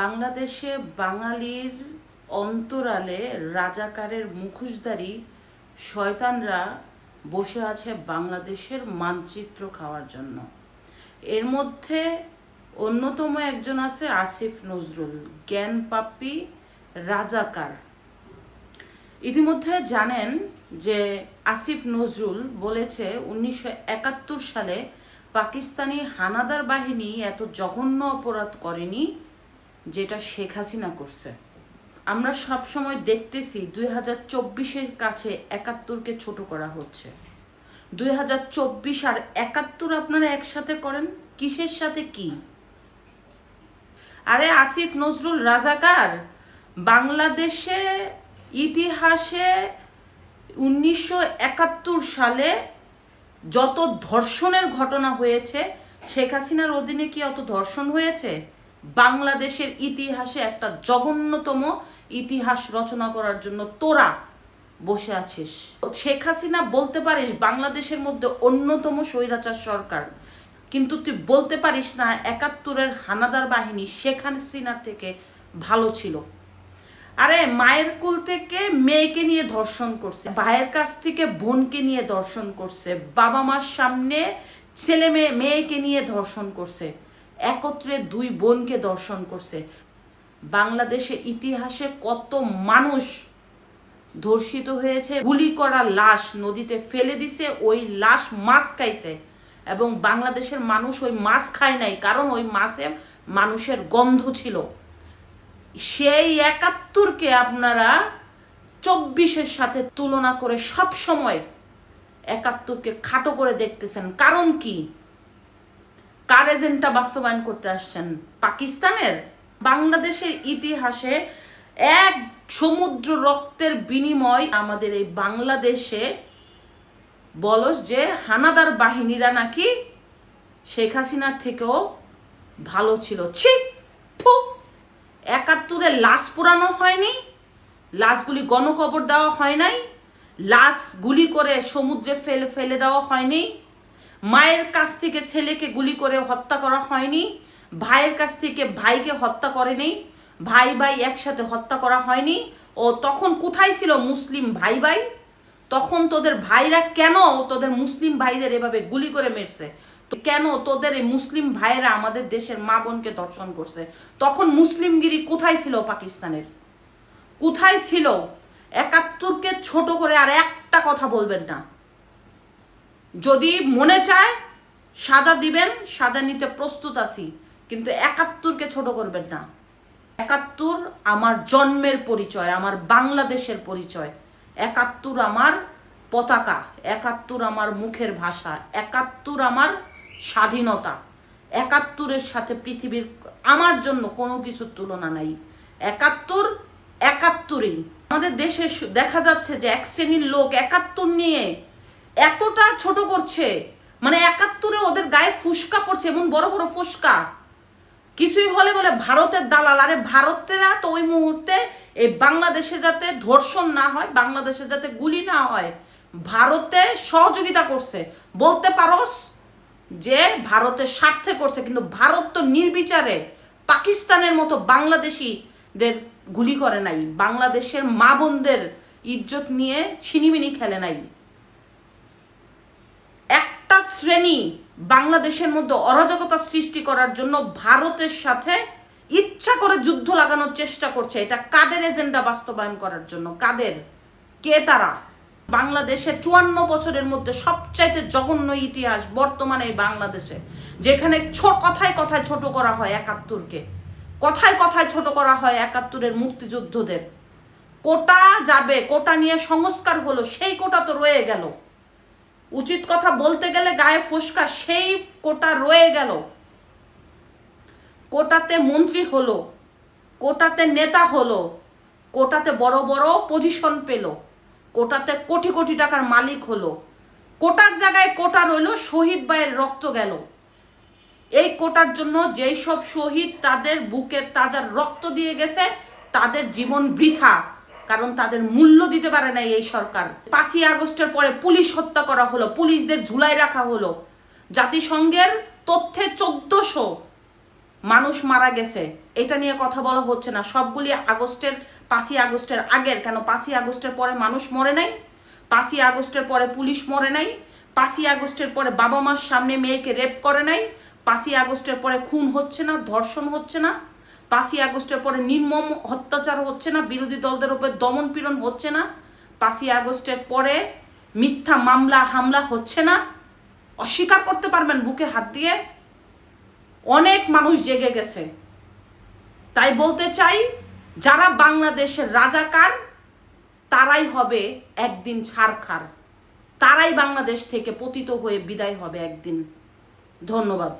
বাংলাদেশে বাঙালির অন্তরালে রাজাকারের মুখোশধারী শয়তানরা বসে আছে বাংলাদেশের মানচিত্র খাওয়ার জন্য। এর মধ্যে অন্যতম একজন আছে আসিফ নজরুল, জ্ঞান পাপ্পি রাজাকার। ইতিমধ্যে জানেন যে আসিফ নজরুল বলেছে উনিশশো একাত্তর সালে পাকিস্তানি হানাদার বাহিনী এত জঘন্য অপরাধ করেনি যেটা শেখ হাসিনা করছে। আমরা সব সময় দেখতেছি দুই হাজার চব্বিশের কাছে একাত্তরকে ছোট করা হচ্ছে। দুই হাজার চব্বিশ আর একাত্তর আপনারা একসাথে করেন? কিসের সাথে কি? আরে আসিফ নজরুল রাজাকার, বাংলাদেশে ইতিহাসে উনিশশো একাত্তর সালে যত ধর্ষণের ঘটনা হয়েছে, শেখ হাসিনার অধীনে কি অত ধর্ষণ হয়েছে? বাংলাদেশের ইতিহাসে একটা জঘন্যতম ইতিহাস রচনা করার জন্য তোরা বসে আছিস। শেখ হাসিনা বলতে পারিস বাংলাদেশের মধ্যে অন্যতম স্বৈরাচার সরকার। কিন্তু তুই বলতে পারিস না একাত্তরের হানাদার বাহিনী শেখ হাসিনার থেকে ভালো ছিল। আরে মায়ের কুল থেকে মেয়েকে নিয়ে ধর্ষণ করছে, ভাইয়ের কাছ থেকে বোনকে নিয়ে ধর্ষণ করছে, বাবা মার সামনে ছেলে মেয়ে মেয়েকে নিয়ে ধর্ষণ করছে। একত্রে দুই বোনকে দর্শন করছে। বাংলাদেশের ইতিহাসে কত মানুষ ধর্ষিত হয়েছে, গুলি করা লাশ নদীতে ফেলে দিছে, ওই লাশ মাছ খাইছে এবং বাংলাদেশের মানুষ ওই মাছ খায় নাই, কারণ ওই মাছে মানুষের গন্ধ ছিল। সেই একাত্তরকে আপনারা চব্বিশের সাথে তুলনা করে সব সময় একাত্তরকে খাটো করে দেখতেছেন। কারণ কি? কার এজেন্টটা বাস্তবায়ন করতে আসছেন? পাকিস্তানের? বাংলাদেশের ইতিহাসে এক সমুদ্র রক্তের বিনিময় আমাদের এই বাংলাদেশে বলস যে হানাদার বাহিনীরা নাকি শেখ হাসিনার থেকেও ভালো ছিল। ছি, ফু! একাত্তরে লাশ পোড়ানো হয়নি, লাশগুলি গণকবর দেওয়া হয় নাই, লাশ গুলি করে সমুদ্রে ফেলে ফেলে দেওয়া হয়নি। মায়ের কাছ থেকে ছেলেকে গুলি করে হত্যা করা হয়নি, ভাইয়ের কাছ থেকে ভাইকে হত্যা করেনি, ভাই ভাই একসাথে হত্যা করা হয়নি। ও তখন কোথায় ছিল মুসলিম ভাই ভাই? তখন তোদের ভাইরা কেন তোদের মুসলিম ভাইদের এভাবে গুলি করে মেরছে? কেন তোদের এই মুসলিম ভাইয়েরা আমাদের দেশের মা বোনকে ধর্ষণ করছে? তখন মুসলিমগিরি কোথায় ছিল পাকিস্তানের? কোথায় ছিল? একাত্তরকে ছোট করে আর একটা কথা বলবেন না। যদি মনে চায়, সাজা দিবেন, সাজা নিতে প্রস্তুত আছি, কিন্তু একাত্তরকে ছোট করবেন না। একাত্তর আমার জন্মের পরিচয়, আমার বাংলাদেশের পরিচয়। একাত্তর আমার পতাকা, একাত্তর আমার মুখের ভাষা, একাত্তর আমার স্বাধীনতা। একাত্তরের সাথে পৃথিবীর আমার জন্য কোনো কিছুর তুলনা নাই। একাত্তর, একাত্তরই। আমাদের দেশে দেখা যাচ্ছে যে এক শ্রেণির লোক একাত্তর নিয়ে এতটা ছোট করছে। মানে একাত্তরে ওদের গায়ে ফুসকা পড়ছে, এমন বড় বড় ফুসকা। কিছুই হলে বলে ভারতের দালাল। আরে ভারতেরা তো ওই মুহূর্তে এই বাংলাদেশে যাতে ধর্ষণ না হয়, বাংলাদেশে যাতে গুলি না হয়, ভারতে সহযোগিতা করছে। বলতে পারোস যে ভারতের স্বার্থে করছে, কিন্তু ভারত তো নির্বিচারে পাকিস্তানের মতো বাংলাদেশিদের গুলি করে নাই, বাংলাদেশের মা বোনদের ইজ্জত নিয়ে ছিনিমিনি খেলে নাই। একটা শ্রেণি বাংলাদেশের মধ্যে অরাজকতা সৃষ্টি করার জন্য ভারতের সাথে ইচ্ছা করে যুদ্ধ লাগানোর চেষ্টা করছে। এটা কাদের এজেন্ডা বাস্তবায়ন করার জন্য? কাদের? কে তারা? বাংলাদেশের চুয়ান্ন বছরের মধ্যে সবচাইতে জঘন্য ইতিহাস বর্তমানে এই বাংলাদেশে, যেখানে কথায় কথায় ছোট করা হয় একাত্তরকে। কথায় কথায় ছোট করা হয় একাত্তরের মুক্তিযুদ্ধদের। কোটা যাবে, কোটা নিয়ে সংস্কার হলো, সেই কোটা তো রয়ে গেল। উচিত কথা বলতে গেলে গায়ে ফুসকা, সেই কোটা রয়ে গেল। কোটাতে মন্ত্রী হলো, কোটাতে নেতা হলো, কোটাতে বড় বড় পজিশন পেল, কোটাতে কোটি কোটি টাকার মালিক হলো। কোটার জায়গায় কোটা রইল, শহীদ ভাইয়ের রক্ত গেল। এই কোটার জন্য যেই সব শহীদ তাদের বুকের তাজার রক্ত দিয়ে গেছে, তাদের জীবন বৃথা। কারণ তাদের মূল্য দিতে পারে না এই সরকার। পাঁচই আগস্টের পরে পুলিশ হত্যা করা হলো, পুলিশদের ঝুলাই রাখা হলো। জাতিসংঘের তথ্যে চোদ্দশো মানুষ মারা গেছে। এটা নিয়ে কথা বলা হচ্ছে না। সবগুলি আগস্টের, পাঁচই আগস্টের আগের, কেন পাঁচই আগস্টের পরে মানুষ মরে নাই? পাঁচই আগস্টের পরে পুলিশ মরে নাই? পাঁচই আগস্টের পরে বাবা মার সামনে মেয়েকে রেপ করে নাই? পাঁচই আগস্টের পরে খুন হচ্ছে না, ধর্ষণ হচ্ছে না? পাঁচই আগস্টের পরে নির্মম অত্যাচার হচ্ছে না, বিরোধী দলদের উপর দমন পীড়ন হচ্ছে না, পাঁচই আগস্টের পরে মিথ্যা মামলা, হামলা হচ্ছে না। অস্বীকার করতে পারবেন বুকে হাত দিয়ে। অনেক মানুষ জেগে গেছে। তাই বলতে চাই, যারা বাংলাদেশের রাজাকার, তারাই হবে একদিন ছাড়খার তারাই বাংলাদেশ থেকে পতিত হয়ে বিদায় হবে একদিন। ধন্যবাদ।